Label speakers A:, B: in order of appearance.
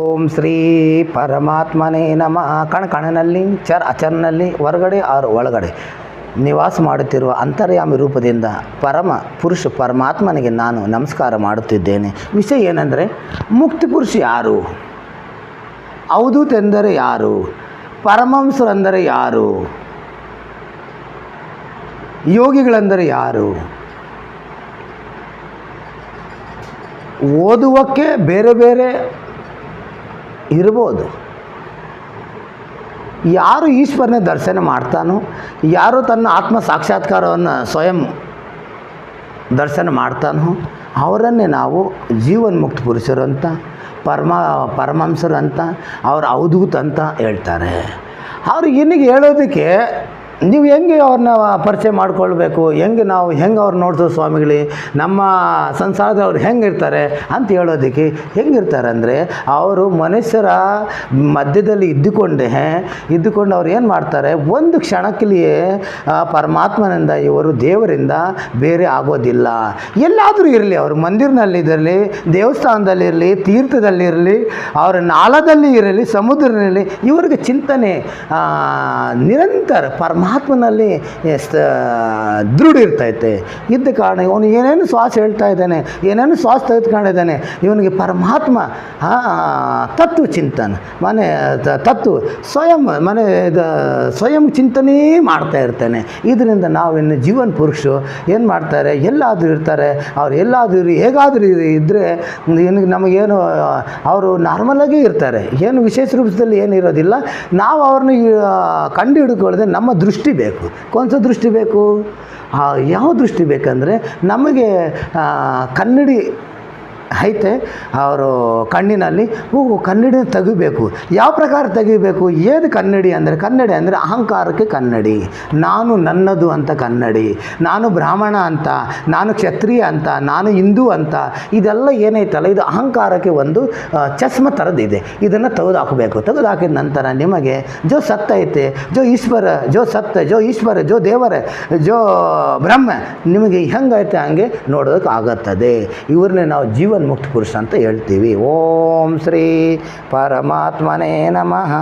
A: ಓಂ ಶ್ರೀ ಪರಮಾತ್ಮನೇ ನಮಃ. ಕಣ ಕಣನಲ್ಲಿ ಚರ್ ಅಚರ್ನಲ್ಲಿ, ಹೊರಗಡೆ ಆರು ಒಳಗಡೆ ನಿವಾಸ ಮಾಡುತ್ತಿರುವ ಅಂತರ್ಯಾಮಿ ರೂಪದಿಂದ ಪರಮ ಪುರುಷ ಪರಮಾತ್ಮನಿಗೆ ನಾನು ನಮಸ್ಕಾರ ಮಾಡುತ್ತಿದ್ದೇನೆ. ವಿಷಯ ಏನೆಂದರೆ, ಮುಕ್ತಿ ಪುರುಷ ಯಾರು? ಹೌದು ತೆಂದರೆ ಯಾರು? ಪರಮಂಸರೆಂದರೆ ಯಾರು? ಯೋಗಿಗಳೆಂದರೆ ಯಾರು? ಓದುವಕ್ಕೆ ಬೇರೆ ಬೇರೆ ಇರ್ಬೋದು. ಯಾರು ಈಶ್ವರನ ದರ್ಶನ ಮಾಡ್ತಾನೋ, ಯಾರು ತನ್ನ ಆತ್ಮ ಸಾಕ್ಷಾತ್ಕಾರವನ್ನು ಸ್ವಯಂ ದರ್ಶನ ಮಾಡ್ತಾನೋ, ಅವರನ್ನೇ ನಾವು ಜೀವನ್ಮುಕ್ತ ಪುರುಷರು ಅಂತ, ಪರಮ, ಪರಮಹಂಸರು ಅಂತ, ಅವ್ರ ಅವಧೂತ್ ಅಂತ ಹೇಳ್ತಾರೆ. ಅವ್ರಿಗೆ ಇನ್ನಿಗೆ ಹೇಳೋದಕ್ಕೆ ನೀವು ಹೆಂಗೆ ಅವ್ರನ್ನ ಪರಿಚಯ ಮಾಡ್ಕೊಳ್ಬೇಕು? ಹೆಂಗೆ ನಾವು ಹೆಂಗೆ ಅವ್ರು ನೋಡ್ತೀವಿ ಸ್ವಾಮಿಗಳೇ? ನಮ್ಮ ಸಂಸಾರದವ್ರು ಹೆಂಗಿರ್ತಾರೆ ಅಂತ ಹೇಳೋದಕ್ಕೆ ಹೆಂಗಿರ್ತಾರೆ ಅಂದರೆ ಅವರು ಮನುಷ್ಯರ ಮಧ್ಯದಲ್ಲಿ ಇದ್ದುಕೊಂಡೇ, ಇದ್ದುಕೊಂಡು ಅವ್ರು ಏನು ಮಾಡ್ತಾರೆ? ಒಂದು ಕ್ಷಣಕ್ಕಲಿಯೇ ಪರಮಾತ್ಮನಿಂದ ಇವರು ದೇವರಿಂದ ಬೇರೆ ಆಗೋದಿಲ್ಲ. ಎಲ್ಲಾದರೂ ಇರಲಿ, ಅವರು ಮಂದಿರನಲ್ಲಿರಲಿ ದೇವಸ್ಥಾನದಲ್ಲಿರಲಿ, ತೀರ್ಥದಲ್ಲಿರಲಿ, ಅವರ ನಾಳದಲ್ಲಿ ಇರಲಿ, ಸಮುದ್ರದಲ್ಲಿ ಇವ್ರಿಗೆ ಚಿಂತನೆ ನಿರಂತರ ಪರಮಾತ್ಮನಲ್ಲಿ ಸ- ದೃಢ ಇರ್ತೈತೆ. ಇದ್ದ ಕಾರಣ ಇವನು ಏನೇನು ಶ್ವಾಸ ಹೇಳ್ತಾ ಇದ್ದಾನೆ, ಏನೇನು ಶ್ವಾಸ ತೆಗೆದುಕೊಂಡಿದ್ದಾನೆ, ಇವನಿಗೆ ಪರಮಾತ್ಮ ತತ್ವ ಚಿಂತನ, ಮನೆ ತತ್ವ, ಸ್ವಯಂ, ಮನೆ ಇದು ಸ್ವಯಂ ಚಿಂತನೆ ಮಾಡ್ತಾ ಇರ್ತಾನೆ. ಇದರಿಂದ ನಾವಿನ್ನು ಜೀವನ ಪುರುಷರು ಏನು ಮಾಡ್ತಾರೆ, ಎಲ್ಲಾದರೂ ಇರ್ತಾರೆ, ಅವ್ರು ಎಲ್ಲಾದರೂ ಹೇಗಾದರೂ ಇದ್ದರೆ ಏನಿಗೆ ನಮಗೇನು, ಅವರು ನಾರ್ಮಲಾಗೇ ಇರ್ತಾರೆ. ಏನು ವಿಶೇಷ ರೂಪದಲ್ಲಿ ಏನು ಇರೋದಿಲ್ಲ ನಾವು ಅವ್ರನ್ನ ಕಂಡು ಹಿಡ್ಕೊಳ್ಳದೆ ನಮ್ಮ ದೃಷ್ಟಿ ಬೇಕು. ಕೊಂಚ ದೃಷ್ಟಿ ಬೇಕು. ಯಾವ ದೃಷ್ಟಿ ಬೇಕಂದರೆ ನಮಗೆ ಕನ್ನಡಿ ಐತೆ, ಅವರು ಕಣ್ಣಿನಲ್ಲಿ, ಓ, ಕನ್ನಡಿನ ತೆಗಿಬೇಕು. ಯಾವ ಪ್ರಕಾರ ತೆಗಿಬೇಕು? ಏನು ಕನ್ನಡಿ ಅಂದರೆ ಕನ್ನಡಿ ಅಂದರೆ ಅಹಂಕಾರಕ್ಕೆ ಕನ್ನಡಿ. ನಾನು ನನ್ನದು ಅಂತ ಕನ್ನಡಿ. ನಾನು ಬ್ರಾಹ್ಮಣ ಅಂತ, ನಾನು ಕ್ಷತ್ರಿಯ ಅಂತ, ನಾನು ಹಿಂದೂ ಅಂತ, ಇದೆಲ್ಲ ಏನೈತಲ್ಲ ಇದು ಅಹಂಕಾರಕ್ಕೆ ಒಂದು ಚಸ್ಮ ಥರದಿದೆ ಇದನ್ನು ತೆಗೆದು ಹಾಕಬೇಕು ತೆಗೆದು ಹಾಕಿದ ನಂತರ ನಿಮಗೆ ಜೋ ಸತ್ತ ಐತೆ, ಜೋ ಈಶ್ವರ, ಜೋ ಸತ್ತ, ಜೋ ಈಶ್ವರ, ಜೋ ದೇವರ, ಜೋ ಬ್ರಹ್ಮ, ನಿಮಗೆ ಹೆಂಗೈತೆ ಹಂಗೆ ನೋಡೋದಕ್ಕೆ ಆಗುತ್ತದೆ ಇವ್ರನ್ನೇ ನಾವು ಜೀವನ್ ಮುಕ್ತ ಪುರುಷ ಅಂತ ಹೇಳ್ತೀವಿ. ಓಂ ಶ್ರೀ ಪರಮಾತ್ಮನೇ ನಮಃ.